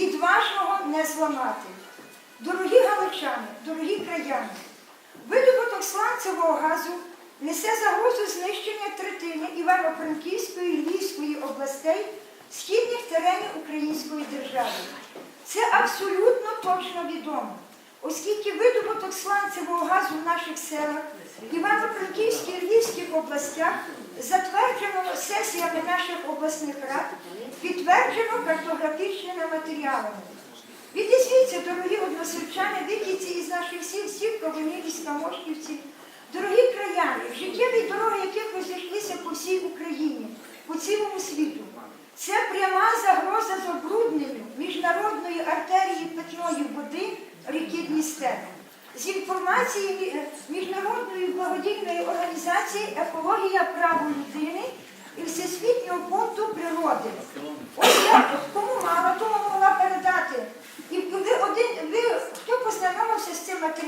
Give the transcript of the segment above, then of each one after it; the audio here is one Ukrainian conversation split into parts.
відважного не зламати. Дорогі галичани, дорогі краяни, видобуток сланцевого газу несе загрозу знищення третини Івано-Франківської і Львівської областей східних теренів Української держави. Це абсолютно точно відомо, оскільки видобуток сланцевого газу в наших селах, Івано-Франківській і Львівських областях затверджено сесіями наших обласних рад, підтверджено картографічними матеріалами. Відізвіться, дорогі односельчани, вихідці із наших сіл, всіх ковинів і Скамошківців, дорогі краяни, життєві дороги, яких розійшлися по всій Україні, по цілому світу. Це пряма загроза забрудненню міжнародної артерії питної води ріки Дністер. З інформації міжнародної благодійної організації Екологія права людини і Всесвітнього фонду природи.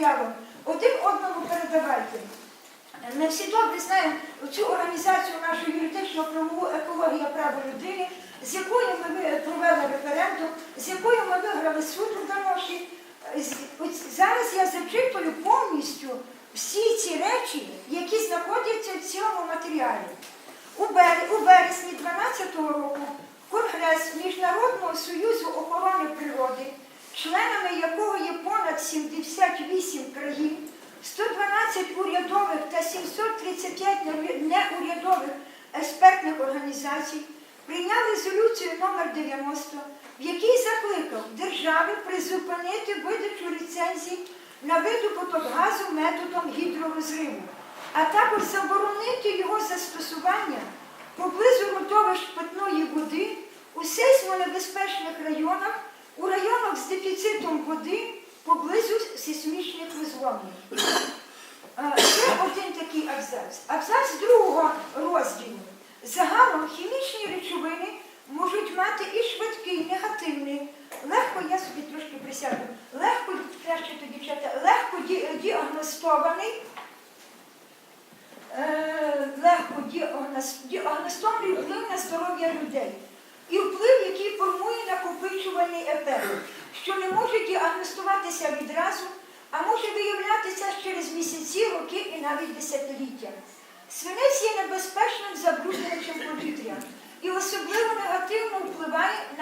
Матеріалом, один одному передавайте. Ми всі добре знаємо цю організацію нашу юридично правову екологія права людини, з якою ми провели референдум, з якою ми виграли суд у Даноші. З- ось Зараз я зачитую повністю всі ці речі, які знаходяться в цьому матеріалі. У, бер- у вересні 2012 року Конгрес Міжнародного союзу членами якого є понад 78 країн, 112 урядових та 735 неурядових експертних організацій, прийняв резолюцію номер 90, в якій закликав держави призупинити видачу ліцензій на видобуток газу методом гідророзриву, а також заборонити його застосування поблизу родовищ питної води у сейсмонебезпечних районах, у районах з дефіцитом води поблизу сейсмічних визвольних. Е, Це один такий абзац. Абзац другого розділу. Загалом хімічні речовини можуть мати і швидкий, негативний, легко, я собі трошки присяду, легко, краще то дівчата, легко ді- діагностований, е, легко діагностований вплив на здоров'я людей. І вплив, який формує накопичувальний ефект, що не може діагностуватися відразу, а може виявлятися через місяці, роки і навіть десятиліття. Свинець є небезпечним забруднювачем повітря і особливо негативно впливає на